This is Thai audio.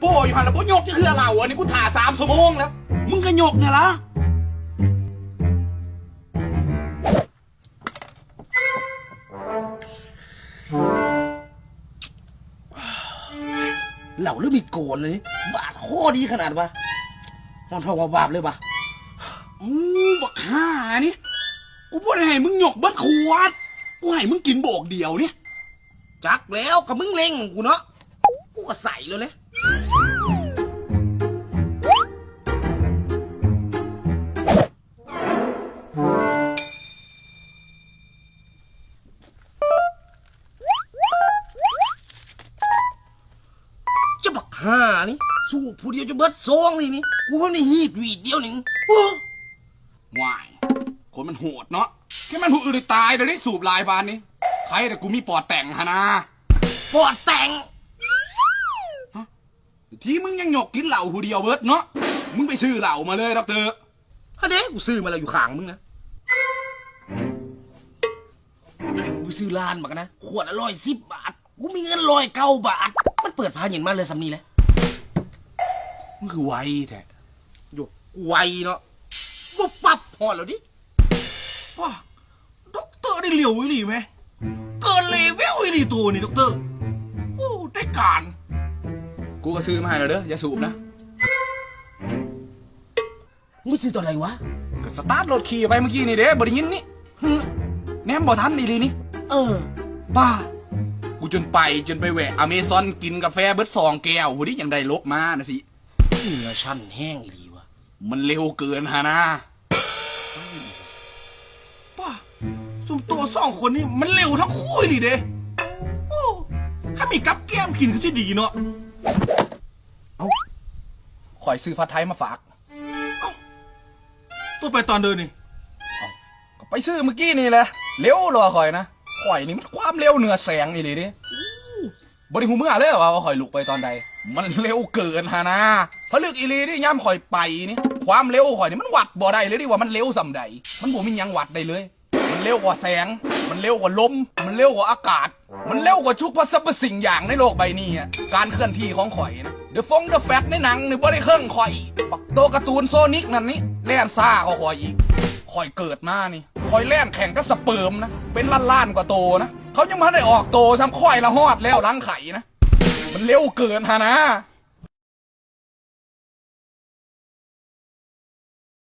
โป้อยู่หันแล้วโป้ยกจะคือเราอันนี้กูถ่าสามชั่วโมงแล้ว มึงก็ยกเนี่ยละเหล่าเรื่องมีโกนเลย บาดโคตรดีขนาดวะหอนทองว่าบาปเลยปะอู้บักห่านี่กูบ่ได้ให้มึงยกเบิดขวดกูให้มึงกินโบกเดียวเนี่ยจักแล้วกับมึงเล็งกูเนาะกูก็ใส่เลยเลย ห่านี่สู้ผู้เดียวจะเบิดซองนี่นี่กูว่าในฮีดวีดเดียวหนึ่งวายคนมันโหดเนาะแค่มันหูอื่นตายเดี๋ยวนี้สูบลายบานนี้ใครแต่กูมีปอดแต่งฮะนะปอดแต่งที่มึงยังหยกกินเหล้าผู้เดียวเบิดเนาะมึงไปซื้อเหล้ามาเลยดอกเตอร์ฮะเด้กูซื้อมาแล้วอยู่ข้างมึงนะกูซื้อร้านมากันนะขวดละร้อยสิบบาทกูมีเงินร้อยเก้าบาท มันเปิดพาเห็นมาเลยสำนีแหละ มึงคือไวแท้หยกไวเนาะปุ๊บปั๊บพอแล้วดิว้าด็อกเตอร์ได้เหลียวอีหลีไหมเกินเลเวลอีนี่ตัวนี่ด็อกเตอร์โอ้ได้การ กูก็ซื้อมาให้แล้วเด้ออย่าสูบนะมึงซื้อตัวอะไรวะก็สตาร์ทรถขี่ไปเมื่อกี้นี่เด้บริยินนี่ฮึแนมบ่ทันอีหลีนี่ เออ บ้า กูจนไปจนไปแหวะอเมซอนกินกาแฟเบิร์ดสองแก้วหูดิยังได้ลบมานะสิ เหนือชั้นแห้งอีหลีวะมันเร็วเกินฮะนะป้าสุ่มตัวสองคนนี่มันเร็วทั้งคู่เลยเด้โอ้ถ้ามีกับแก้มกินก็จะดีเนาะข่อยซื้อฟ้าไทยมาฝากตัวไปตอนเดินนี่ก็ไปซื้อเมื่อกี้นี่แหละเร็วรอข่อยนะข่อยนี่มันความเร็วเหนือแสงอีหลีดิบริหูเมื่อเลยว่าว่าข่อยลุกไปตอนใด มันเร็วเกินฮะนะเพราะลึกอีลีนี่ย่ำข่อยไปนี่ ความเร็วข่อยนี่มันวัดบ่ได้เลยดิว่ามันเร็วสำใด มันบ่มียังวัดได้เลย มันเร็วกว่าแสง มันเร็วกว่าลม มันเร็วกว่าอากาศ มันเร็วกว่าทุกสรรพสิ่งอย่างในโลกใบนี้อะการเคลื่อนที่ของข่อยนะเดอะฟงเดอะแฟตในหนังนี่บ่ได้เครื่องข่อยปักโตวการ์ตูนโซนิกนั่นนี่แล่นซ่ากว่าข่อยอีกข่อยเกิดมานี่ข่อยแล่นแข่งกับสเปิร์มนะเป็นล้านๆกว่าโตนะเขายังมาได้ออกโตซ้ำข่อยละหอดแล้วล้างไข่นะ มันเร็วเกินฮะนะ